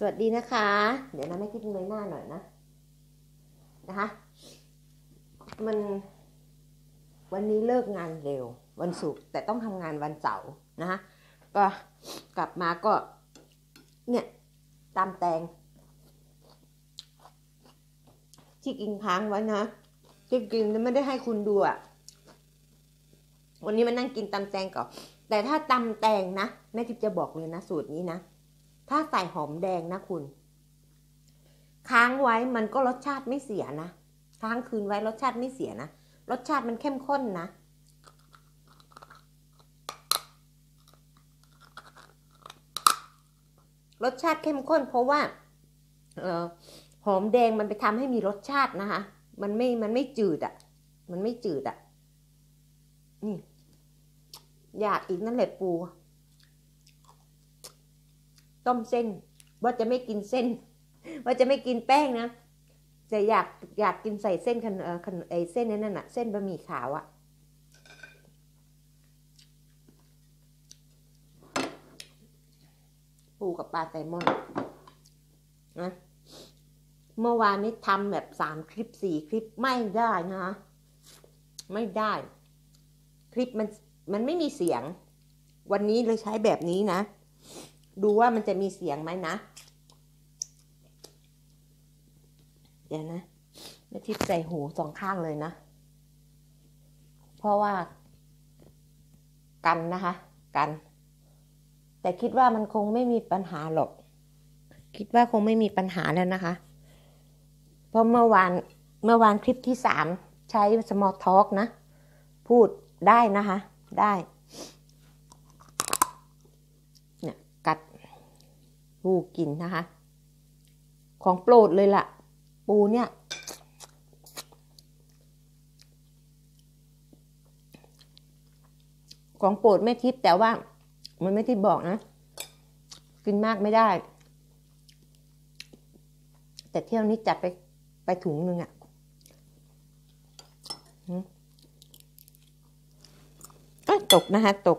สวัสดีนะคะ เดี๋ยวนะแม่คิดเงยหน้าหน่อยนะนะคะ มันวันนี้เลิกงานเร็ว วันศุกร์แต่ต้องทำงานวันเสาร์นะคะก็กลับมาก็เนี่ยตามแตง ที่กินค้างไว้นะที่กินไม่ได้ให้คุณดูอะวันนี้มานั่งกินตำแตงก่อนแต่ถ้าตำแตงนะแม่ทิพย์จะบอกเลยนะสูตรนี้นะ ถ้าใส่หอมแดงนะคุณ ค้างไว้มันก็รสชาติไม่เสียนะค้างคืนไว้รสชาติไม่เสียนะ รสชาติมันเข้มข้นนะ รสชาติเข้มข้น เพราะว่าออหอมแดงมันไปทำให้มีรสชาตินะคะ มันไม่ มันไม่จืดอะ่ะ มันไม่จืดอะ่ะ นี่ อยากอีกนั่นแหละปู ต้มเส้น ว่าจะไม่กินเส้น ว่าจะไม่กินแป้งนะแต่อยากอยากกินใส่เส้นขนขนไอเส้นนั่นน่ะ เส้นบะหมี่ขาวอะปูกับปลาไซลมอนนะเมื่อวานนี้ทำแบบสามคลิปสี่คลิปไม่ได้นะไม่ได้ คลิปมันมันไม่มีเสียง วันนี้เลยใช้แบบนี้นะ ดูว่ามันจะมีเสียงไหมนะ เดี๋ยวนะแม่ทิพย์ใส่หูสองข้างเลยนะ เพราะว่า กันนะคะ กัน แต่คิดว่ามันคงไม่มีปัญหาหรอก คิดว่าคงไม่มีปัญหาแล้วนะคะ เพราะเมื่อวานเมื่อวานคลิปที่สามใช้ small talk นะ พูดได้นะคะ ได้ เนี่ย กัด ปูกินนะคะ ของโปรดเลยล่ะ ปูเนี่ย ของโปรดแม่ทิพแต่ว่า มันไม่ที่บอกนะ กินมากไม่ได้ แต่เที่ยวนี้จัดไปไปถุงหนึ่งอะ่ะตกนะคะตก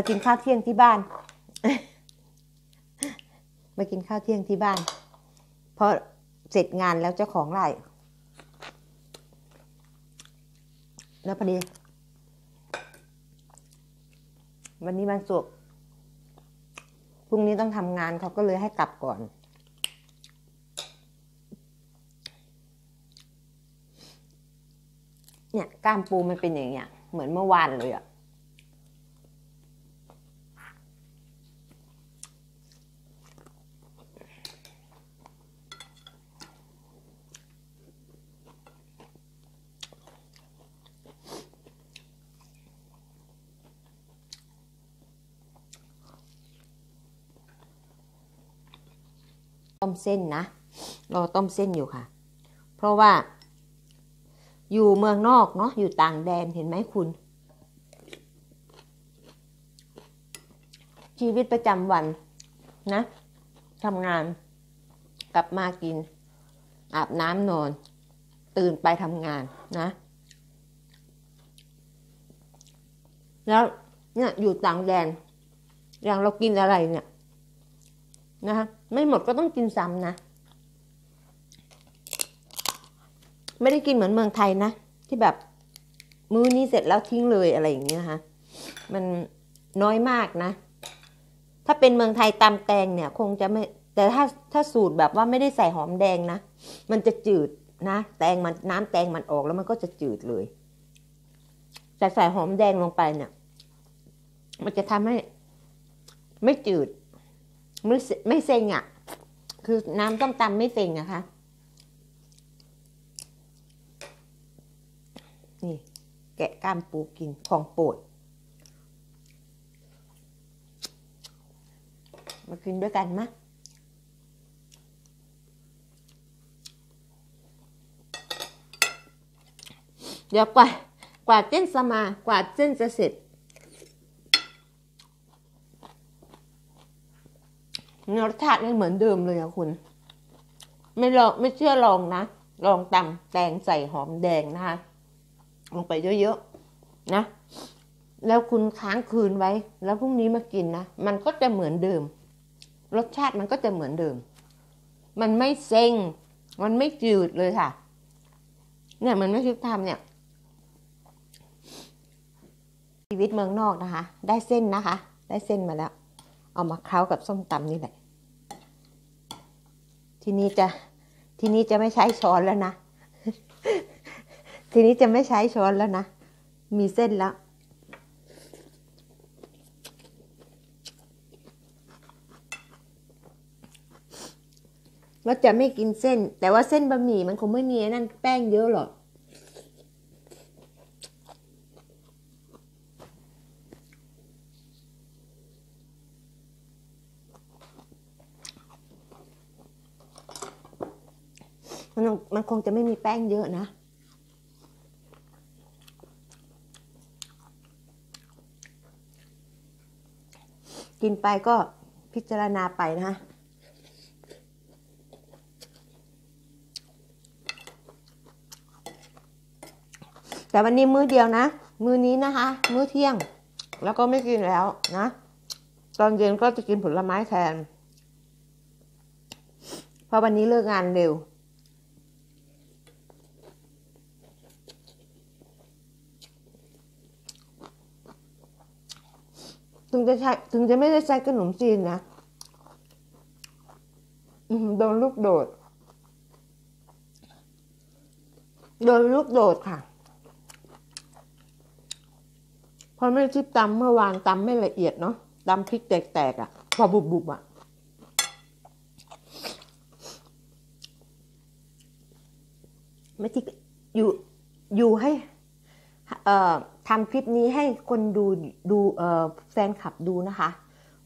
มากินข้าวเที่ยงที่บ้าน มากินข้าวเที่ยงที่บ้านเพราะเสร็จงานแล้วเจ้าของไร่แล้วพอดี วันนี้วันศุกร์พรุ่งนี้ต้องทำงานเขาก็เลยให้กลับก่อนเนี่ยก้ามปูมันเป็นอย่างเงี้ย เหมือนเมื่อวานเลยอะ ต้มเส้นนะ รอต้มเส้นอยู่ค่ะ เพราะว่า อยู่เมืองนอกเนาะอยู่ต่างแดนเห็นไหมคุณ ชีวิตประจำวันนะทำงานกลับมากิน อาบน้ำนอน ตื่นไปทำงานนะ แล้วเนี่ยอยู่ต่างแดนอย่างเรากินอะไรเนี่ย นะคะไม่หมดก็ต้องกินซ้ำนะ ไม่ได้กินเหมือนเมืองไทยนะ ที่แบบมื้อนี้เสร็จแล้วทิ้งเลยอะไรอย่างเงี้ยคะมันน้อยมากนะ ถ้าเป็นเมืองไทยตำแตงเนี่ย คงจะไม่แต่ถ้าถ้าสูตรแบบว่าไม่ได้ใส่หอมแดงนะ มันจะจืดนะ แตงมันน้ำแตงมันออกแล้วมันก็จะจืดเลยแต่ใส่หอมแดงลงไปเนี่ย มันจะทำให้ไม่จืด ไม่ไม่เซ็งอะ คือน้ำต้มตำไม่เซ็งนะคะ นี่ แกะก้ามปูกินของโปรดมากินด้วยกันมะเดี๋ยวกว่ากว่าเส้นสมากว่าเส้นจะเสร็จ รสชาติไม่เหมือนเดิมเลยอะคุณ ไม่ลองไม่เชื่อลองนะ ลองตำแตงใส่หอมแดงนะคะ ลงไปเยอะๆนะ แล้วคุณค้างคืนไว้ แล้วพรุ่งนี้มากินนะ มันก็จะเหมือนเดิม รสชาติมันก็จะเหมือนเดิม มันไม่เซ็ง มันไม่จืดเลยค่ะ เนี่ยมันไม่คิดทำเนี่ยชีวิตเมืองนอกนะคะ ได้เส้นนะคะ ได้เส้นมาแล้ว เอามาเคล้ากับส้มตำนี่แหละ ทีนี้จะทีนี้จะไม่ใช้ช้อนแล้วนะ ทีนี้จะไม่ใช้ช้อนแล้วนะ มีเส้นแล้วว่าจะไม่กินเส้น แต่ว่าเส้นบะหมี่มันคงไม่มีไอ้นั่นแป้งเยอะหรอก มันคงจะไม่มีแป้งเยอะนะ กินไปก็พิจารณาไปนะคะแต่วันนี้มื้อเดียวนะ มื้อนี้นะคะ มื้อเที่ยง แล้วก็ไม่กินแล้วนะ ตอนเย็นก็จะกินผลไม้แทน เพราะวันนี้เลิกงานเร็ว ถึงจะใช้ถึงจะไม่ได้ใช้ขนมจีนนะโดนลูกโดด โดนลูกโดดค่ะเพราะไม่ทิพตำเมื่อวานตำไม่ละเอียดเนาะตำพริกแตกๆอะ่ะพอบุบๆอะ่ะ ไม่ที่อยู่อยู่ให้ ทำคลิปนี้ให้คนดูดูแฟนคลับดูนะคะ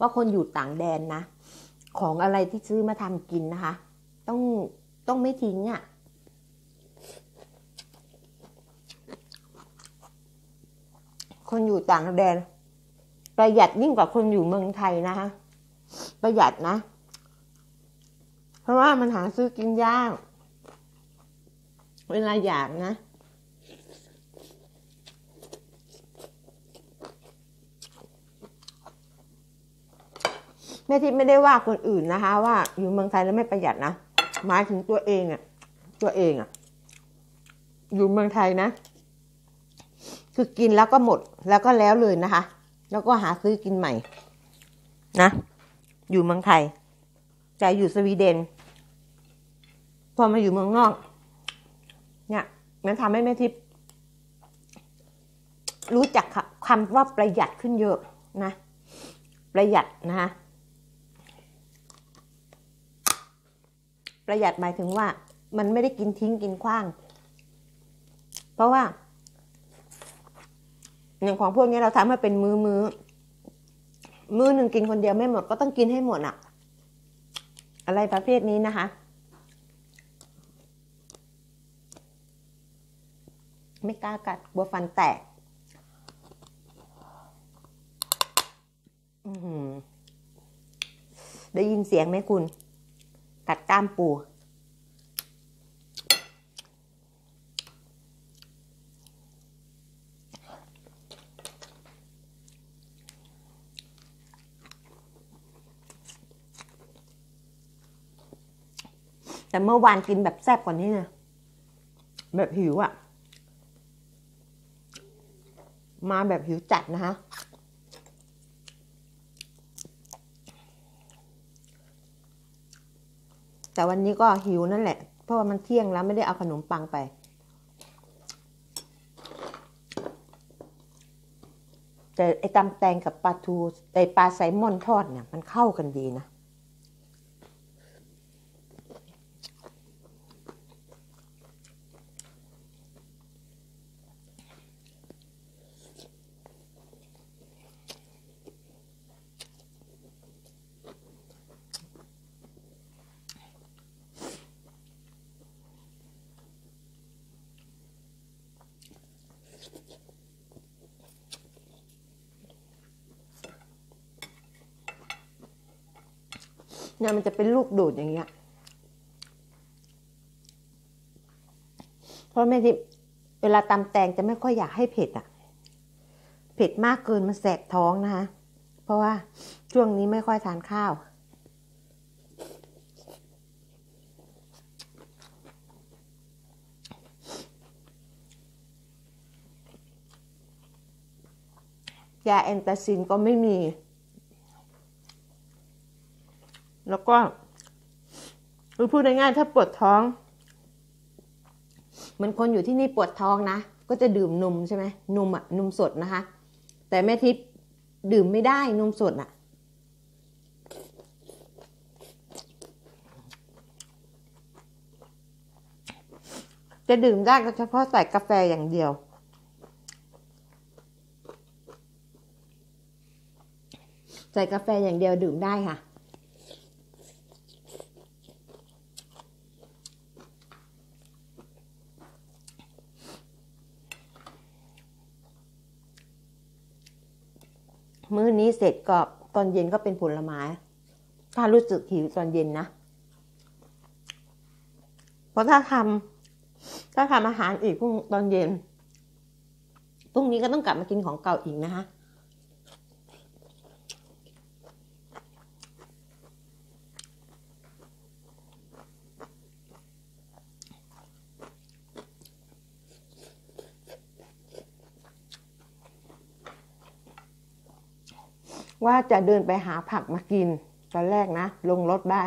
ว่าคนอยู่ต่างแดนนะ ของอะไรที่ซื้อมาทำกินนะคะ ต้องต้องไม่ทิ้งอะ่ะคนอยู่ต่างแดน ประหยัดยิ่งกว่าคนอยู่เมืองไทยนะคะ ประหยัดนะ เพราะว่ามันหาซื้อกินยาก เวลาอยากนะ แม่ทิพย์ไม่ได้ว่าคนอื่นนะคะ ว่าอยู่เมืองไทยแล้วไม่ประหยัดนะหมายถึงตัวเองอะตัวเองอะอยู่เมืองไทยนะ คือกินแล้วก็หมดแล้วก็แล้วเลยนะคะ แล้วก็หาซื้อกินใหม่ นะ อยู่เมืองไทยแต่อยู่สวีเดน พอมาอยู่เมืองนอก เนี่ยมันทำให้แม่ทิพย์รู้จักคำว่าประหยัดขึ้นเยอะนะ ประหยัดนะคะ ประหยัดหมายถึงว่า มันไม่ได้กินทิ้งกินขว้าง เพราะว่าอย่างของพวกนี้เราทำให้เป็นมือมือมือหนึ่งกินคนเดียวไม่หมดก็ต้องกินให้หมดอะอะไรประเภทนี้นะคะ ไม่กล้ากัดกลัวฟันแตกได้ยินเสียงไหมคุณ กัดกล้ามปู แต่เมื่อวานกินแบบแซ่บกว่านี้นะแบบหิวอะ่ะมาแบบหิวจัดนะคะ แต่วันนี้ก็หิวนั่นแหละ เพราะว่ามันเที่ยงแล้วไม่ได้เอาขนมปังไป แต่ไอ้ตำแตงกับปลาทูไอ้ปลาไซมอนทอดเนี่ย มันเข้ากันดีนะ เนี่ยมันจะเป็นลูกดูดอย่างเงี้ยเพราะแม่ที่เวลาตำแตงจะไม่ค่อยอยากให้เผ็ดอะ เผ็ดมากเกินมันแสบท้องนะคะ เพราะว่าช่วงนี้ไม่ค่อยทานข้าวยาแอนตาซินก็ไม่มี แล้วก็คือพูดง่ายๆถ้าปวดท้องเหมันคนอยู่ที่นี่ปวดท้องนะ ก็จะดื่มนมใช่ไหมนมอะนมสดนะคะ แต่แม่ทิพย์ดื่มไม่ได้นมสดอะจะดื่มได้ก็เฉพาะใส่กาแฟอย่างเดียว ใส่กาแฟอย่างเดียวดื่มได้ค่ะ มื้อนี้เสร็จก็ตอนเย็นก็เป็นผลไม้ ถ้ารู้สึกหิวตอนเย็นนะเพราะถ้าทำถ้าทำอาหารอีกพรุ่งตอนเย็นพรุ่งนี้ก็ต้องกลับมากินของเก่าอีกนะคะ ว่าจะเดินไปหาผักมากิน ตอนแรกนะ ลงรถได้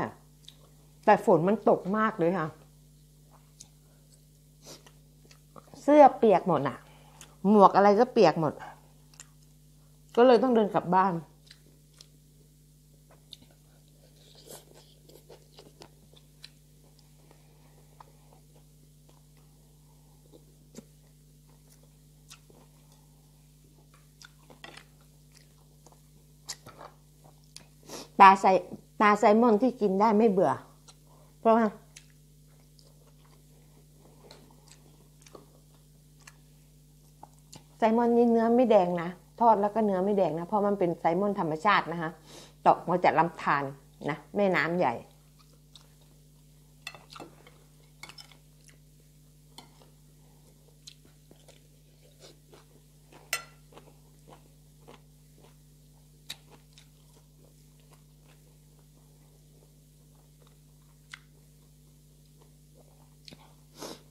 แต่ฝนมันตกมากเลยค่ะ เสื้อเปียกหมดอะหมวกอะไรก็เปียกหมด ก็เลยต้องเดินกลับบ้าน ปลาไซปลาไซมอนที่กินได้ไม่เบื่อ เพราะว่าไซมอนนี่เนื้อไม่แดงนะทอดแล้วก็เนื้อไม่แดงนะเพราะมันเป็นไซมอนธรรมชาตินะคะตกมาจากลำธารนะแม่น้ำใหญ่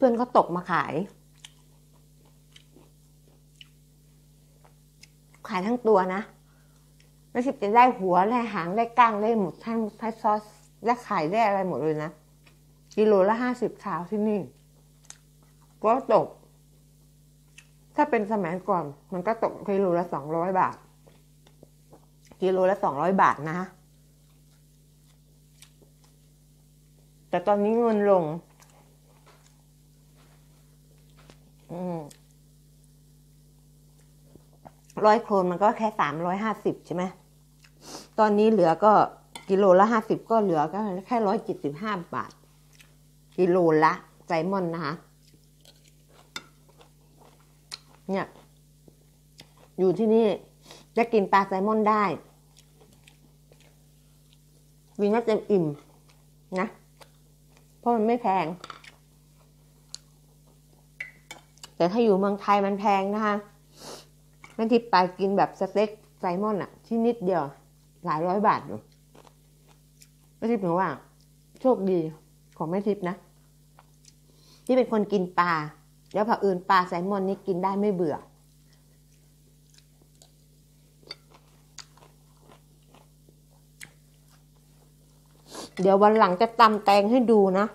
พื่อนก็ตกมาขาย ขายทั้งตัวนะแล้วสิบจะได้หัวได้หางได้ก้างได้หมดทั้งทั้งซอสและไข่ได้อะไรหมดเลยนะกิโลละห้าสิบขาวที่นี่ ก็ตก ถ้าเป็นสมัยก่อน มันก็ตกกิโลละสองร้อยบาท กิโลละสองร้อยบาทนะ แต่ตอนนี้เงินลง ร้อยโครนมันก็แค่สามร้อยห้าสิบใช่ไหมตอนนี้เหลือก็กิโลละห้าสิบก็เหลือก็แค่ร้อยเจ็ดสิบห้าบาท กิโลละไซมอนนะคะ เนี่ย อยู่ที่นี่จะกินปลาไซมอนได้วินว่าเต็มอิ่มนะ เพราะมันไม่แพง แต่ถ้าอยู่เมืองไทยมันแพงนะคะแม่ทิพย์ไปกินแบบสเต็กไซมอนอะที่นิดเดียว หลายร้อยบาทอยู่แม่ทิพย์ถือว่า โชคดีของแม่ทิพย์นะ ที่เป็นคนกินปลา แล้วผักอื่นปลาไซมอนนี่กินได้ไม่เบื่อเดี๋ยววันหลังจะตำแตงให้ดูนะ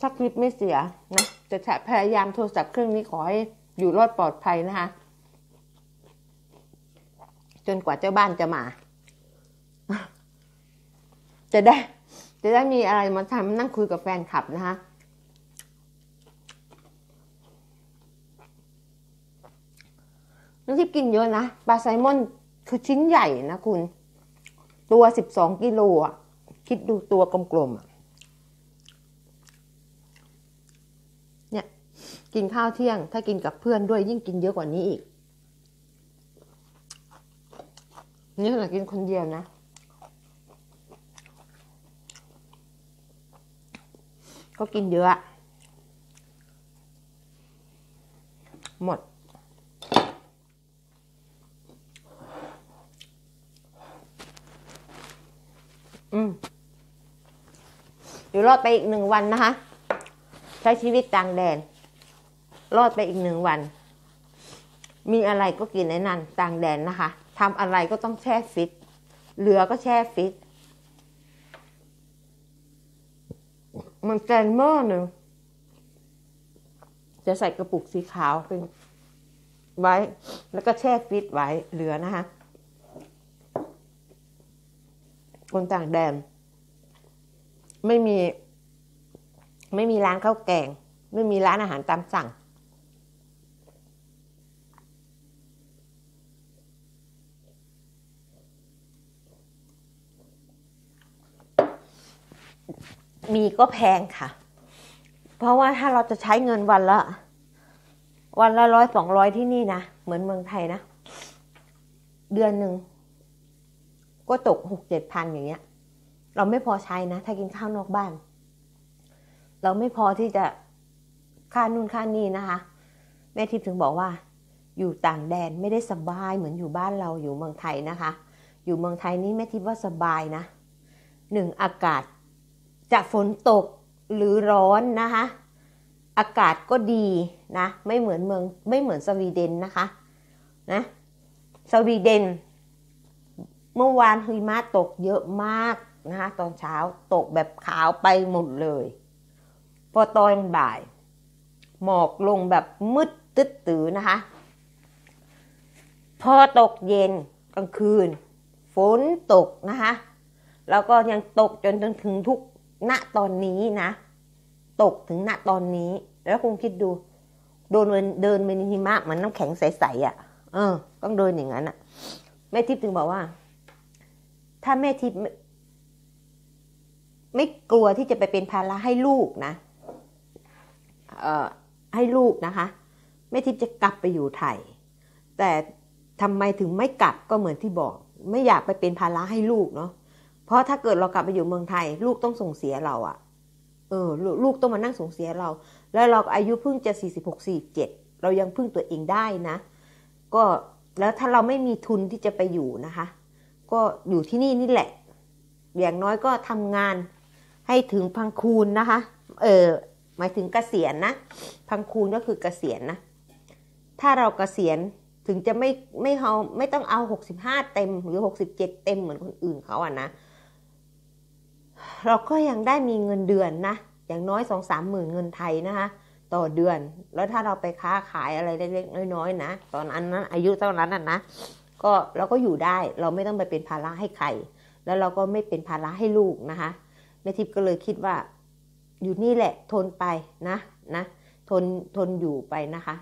ถ้าคลิปไม่เสียนะ จะพยายามโทรศัพท์เครื่องนี้ขอให้อยู่รอดปลอดภัยนะคะ จนกว่าเจ้าบ้านจะมา จะได้ จะได้มีอะไรมาทำนั่งคุยกับแฟนคลับนะคะน้ำทิพกินเยอะนะปลาไซมอนคือชิ้นใหญ่นะคุณ ตัวสิบสองกิโลอะ คิดดูตัวกลมๆอะ กินข้าวเที่ยง ถ้ากินกับเพื่อนด้วยยิ่งกินเยอะกว่านี้อีก นี่ขนาดกินคนเดียวนะก็กินเยอะ หมด อืมอยู่รอดไปอีกหนึ่งวันนะคะ ใช้ชีวิตต่างแดน รอดไปอีกหนึ่งวัน มีอะไรก็กินในนั้นต่างแดนนะคะทำอะไรก็ต้องแช่ฟิต เหลือก็แช่ฟิต มันแกนหม้อหนึ่งจะใส่กระปุกสีขาวเป็นไว้ แล้วก็แช่ฟิตไว้เหลือนะคะคนต่างแดน ไม่มี ไม่มีร้านข้าวแกง ไม่มีร้านอาหารตามสั่ง มีก็แพงค่ะ เพราะว่าถ้าเราจะใช้เงินวันละ วันละร้อยสองร้อยที่นี่นะ เหมือนเมืองไทยนะ เดือนหนึ่งก็ตกหกเจ็ดพันอย่างเงี้ย เราไม่พอใช้นะ ถ้ากินข้าวนอกบ้าน เราไม่พอที่จะค่านู่นค่านี่นะคะ แม่ทิพย์ถึงบอกว่า อยู่ต่างแดนไม่ได้สบายเหมือนอยู่บ้านเราอยู่เมืองไทยนะคะ อยู่เมืองไทยนี่แม่ทิพย์ว่าสบายนะหนึ่งอากาศ จะฝนตกหรือร้อนนะคะ อากาศก็ดีนะ ไม่เหมือนเมืองไม่เหมือนสวีเดนนะคะนะสวีเดน เมื่อวานหิมะตกเยอะมากนะคะตอนเช้าตกแบบขาวไปหมดเลย พอตอนบ่าย หมอกลงแบบมืดตึ๊ดตือนะคะ พอตกเย็นกลางคืน ฝนตกนะคะ แล้วก็ยังตกจนถึงทุก ณตอนนี้นะ ตกถึงณตอนนี้ แล้วคงคิดดู โดนเดินในหิมะมันน้ำแข็งใสๆอะ่ะ เออ ต้องเดินอย่างนั้นอะ่ะ แม่ทิพย์ถึงบอกว่า ถ้าแม่ทิพย์ไม่ไม่กลัวที่จะไปเป็นภาระให้ลูกนะ เอ่อ ให้ลูกนะคะ แม่ทิพย์จะกลับไปอยู่ไทย แต่ทำไมถึงไม่กลับก็เหมือนที่บอก ไม่อยากไปเป็นภาระให้ลูกเนาะ เพราะถ้าเกิดเรากลับไปอยู่เมืองไทย ลูกต้องส่งเสียเราอะเออลูกต้องมานั่งส่งเสียเรา แล้วเราอายุเพิ่งจะ46 47เจ็ดเรายังพึ่งตัวเองได้นะ ก็แล้วถ้าเราไม่มีทุนที่จะไปอยู่นะคะ ก็อยู่ที่นี่นี่แหละ อย่างน้อยก็ทำงานให้ถึงพังคูณนะคะ เออหมายถึงเกษียณนะ พังคูณก็คือเกษียณนะ ถ้าเราเกษียณถึงจะไม่ไม่เอาไม่ต้องเอา 65 เต็มหรือ 67 เต็มเหมือนคนอื่นเขาอะนะ เราก็ยังได้มีเงินเดือนนะ อย่างน้อยสองสามหมื่นเงินไทยนะคะ ต่อเดือน แล้วถ้าเราไปค้าขายอะไรเล็กๆน้อยๆนะ ตอนนั้นนะอายุเท่านั้นนะ ก็เราก็อยู่ได้ เราไม่ต้องไปเป็นภาระให้ใคร แล้วเราก็ไม่เป็นภาระให้ลูกนะคะแม่ทิพย์ก็เลยคิดว่า อยู่นี่แหละทนไปนะนะ ทนทนอยู่ไปนะคะ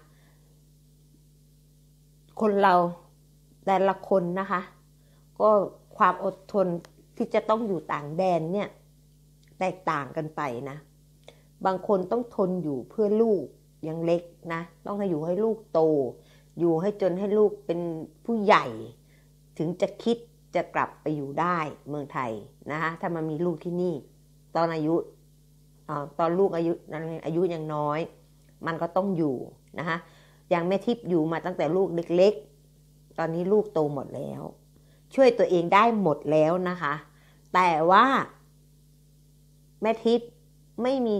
คนเราแต่ละคนนะคะ ก็ความอดทน ที่จะต้องอยู่ต่างแดนเนี่ย แตกต่างกันไปนะ บางคนต้องทนอยู่เพื่อลูกยังเล็กนะ ต้องให้อยู่ให้ลูกโต อยู่ให้จนให้ลูกเป็นผู้ใหญ่ ถึงจะคิดจะกลับไปอยู่ได้เมืองไทยนะคะถ้ามันมีลูกที่นี่ ตอนอายุอตอนลูกอายุอายุยังน้อย มันก็ต้องอยู่นะคะอย่างแม่ทิพย์อยู่มาตั้งแต่ลูกเล็ก ๆ ตอนนี้ลูกโตหมดแล้ว ช่วยตัวเองได้หมดแล้วนะคะ แต่ว่า แม่ทิพย์ไม่มี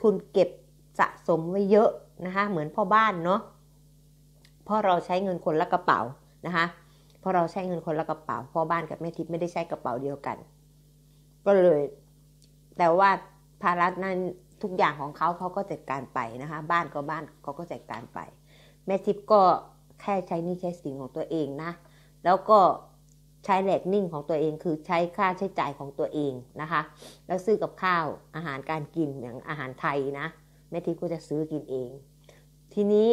ทุนเก็บสะสมไว้เยอะนะคะ เหมือนพ่อบ้านเนาะพราะเราใช้เงินคนละกระเป๋านะคะพราะเราใช้เงินคนละกระเป๋าพ่อบ้านกับแม่ทิพย์ไม่ได้ใช้กระเป๋าเดียวกัน ก็เลย แต่ว่าภาระนั้นทุกอย่างของเขาเขาก็จัดการไปนะคะ บ้านก็บ้านเขาก็จัดการไป แม่ทิพย์ก็แค่ใช้นี่ใช้สินของตัวเองนะ แล้วก็ ใช้แหลกนิ่งของตัวเอง คือใช้ค่าใช้จ่ายของตัวเองนะคะ แล้วซื้อกับข้าวอาหารการกินอย่างอาหารไทยนะแม่ทิพย์ก็จะซื้อกินเอง ทีนี้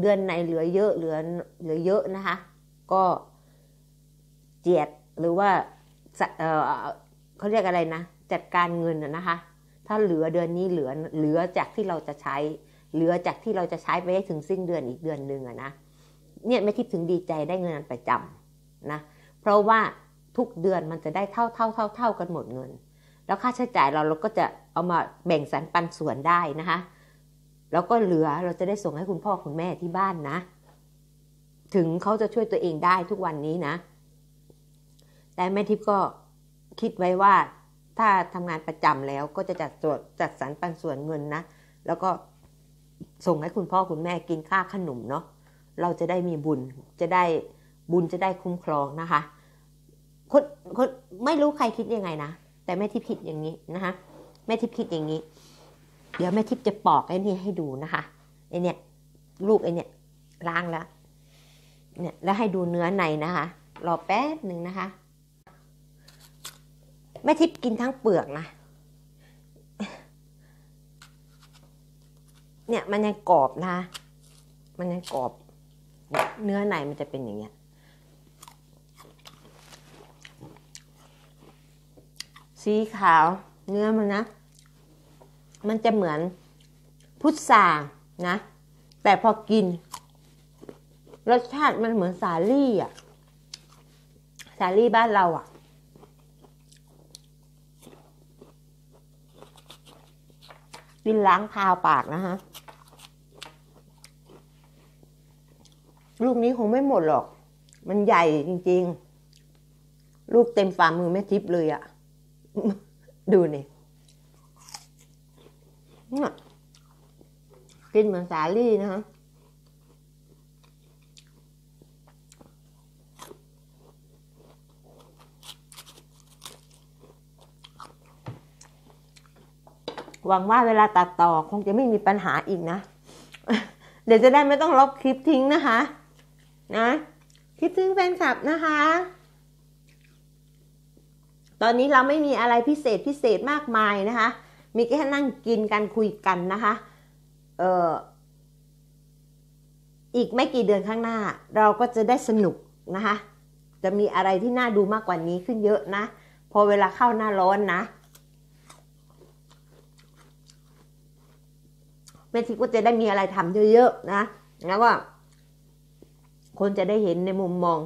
เดือนไหนเหลือเยอะเหลือเหลือเยอะนะคะ ก็เจียดหรือว่าเออเขาเรียกอะไรนะ จัดการเงินนะคะ ถ้าเหลือเดือนนี้เหลือเหลือจากที่เราจะใช้ เหลือจากที่เราจะใช้ไปให้ถึงสิ้นเดือนอีกเดือนหนึ่งอะนะเนี่ยไม่ทิพถึงดีใจได้เงินประจำนะ เพราะว่าทุกเดือนมันจะได้เท่าเท่าเท่าเท่ากันหมดเงิน แล้วค่าใช้จ่ายเราเราก็จะเอามาแบ่งสรรปันส่วนได้นะคะ แล้วก็เหลือเราจะได้ส่งให้คุณพ่อคุณแม่ที่บ้านนะ ถึงเขาจะช่วยตัวเองได้ทุกวันนี้นะ แต่แม่ทิพย์ก็คิดไว้ว่าถ้าทำงานประจำแล้วก็จะจัดส่วนจัดสรรปันส่วนเงินนะ แล้วก็ส่งให้คุณพ่อคุณแม่กินค่าขนมเนาะเราจะได้มีบุญจะได้ บุญจะได้คุ้มครองนะคะคนคนไม่รู้ใครคิดยังไงนะ แต่แม่ทิพย์คิดอย่างนี้นะคะแม่ทิพย์คิดอย่างนี้ เดี๋ยวแม่ทิพย์จะปอกไอ้นี่ให้ดูนะคะไอเนี่ยลูกไอเนี่ยล้างแล้วเนี่ยแล้วให้ดูเนื้อในนะคะรอแป๊บหนึ่งนะคะแม่ทิพย์กินทั้งเปลือกนะเนี่ยมันยังกรอบนะ มันยังกรอบ เนี่ยเนื้อในมันจะเป็นอย่างเงี้ย สีขาวเนื้อมันนะ มันจะเหมือนพุทรานะ แต่พอกิน รสชาติมันเหมือนสาลี่อะ สาลี่บ้านเราอะ กินล้างคาวปากนะฮะ ลูกนี้คงไม่หมดหรอก มันใหญ่จริง ๆ ลูกเต็มฝ่ามือแม่ทิพย์เลยอะ ดูนี่กินเหมือนสาลี่นะฮะหวังว่าเวลาตัดต่อคงจะไม่มีปัญหาอีกนะ เดี๋ยวจะได้ไม่ต้องลบคลิปทิ้งนะคะ นะคิดถึงแฟนคลับนะคะ ตอนนี้เราไม่มีอะไรพิเศษพิเศษมากมายนะคะ มีแค่นั่งกินกันคุยกันนะคะเอออีกไม่กี่เดือนข้างหน้า เราก็จะได้สนุกนะคะ จะมีอะไรที่น่าดูมากกว่านี้ขึ้นเยอะนะ พอเวลาเข้าหน้าร้อนนะแม่ทิพย์ก็จะได้มีอะไรทำเยอะๆนะ แล้วก็คนจะได้เห็นในมุมมอง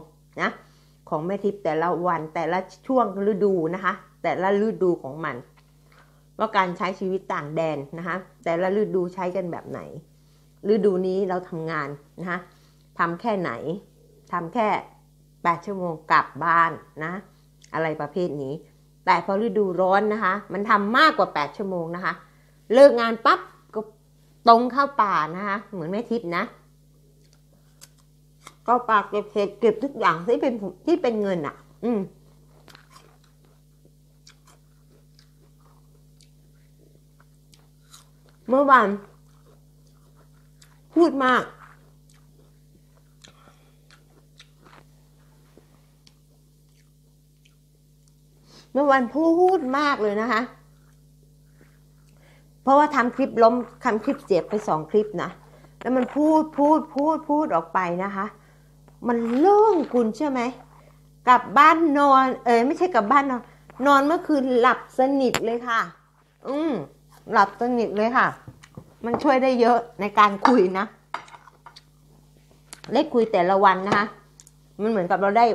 นะ ของแม่ทิพย์แต่ละวันแต่ละช่วงฤดูนะคะ แต่ละฤดูของมัน ว่าการใช้ชีวิตต่างแดนนะคะแต่ละฤดูใช้กันแบบไหน ฤดูนี้เราทำงานนะคะทำแค่ไหนทำแค่ 8 ชั่วโมงกลับบ้านนะ อะไรประเภทนี้ แต่พอฤดูร้อนนะคะ มันทำมากกว่า 8 ชั่วโมงนะคะ เลิกงานปั๊บก็ตรงเข้าป่านะคะ เหมือนแม่ทิพย์นะ ก็ปากเก็บเศษเก็บทุกอย่างที่เป็นที่เป็นเงินอะ อืมเมื่อวานพูดมาก เมื่อวันพูดมากเลยนะคะ เพราะว่าทำคลิปล้มทำคลิปเจ็บไปสองคลิปนะ แล้วมันพูดพูดพูดพูดออกไปนะคะ มันโล่งคุณใช่ไหมกลับบ้านนอน เออไม่ใช่กลับบ้านนอนนอนเมื่อคืนหลับสนิทเลยค่ะ อืมหลับสนิทเลยค่ะ มันช่วยได้เยอะในการคุยนะได้คุยแต่ละวันนะคะ มันเหมือนกับเราได้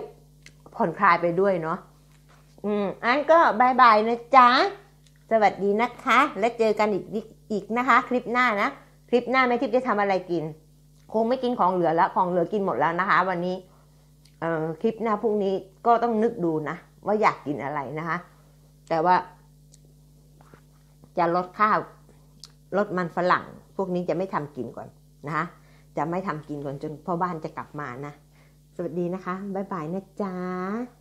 ผ่อนคลายไปด้วยเนาะ อืม อันก็บายบายนะจ๊ะ สวัสดีนะคะ และเจอกันอีกอีกนะคะ คลิปหน้านะ คลิปหน้าแม่ทิพย์จะทำอะไรกิน คงไม่กินของเหลือแล้วของเหลือกินหมดแล้วนะคะ วันนี้คลิปหน้าพรุ่งนี้ก็ต้องนึกดูนะ ว่าอยากกินอะไรนะคะ แต่ว่า จะลดข้าวลดมันฝรั่ง พวกนี้จะไม่ทำกินก่อนนะคะจะไม่ทำกินก่อนจนพ่อบ้านจะกลับมานะ สวัสดีนะคะ บ๊ายบายนะจ๊ะ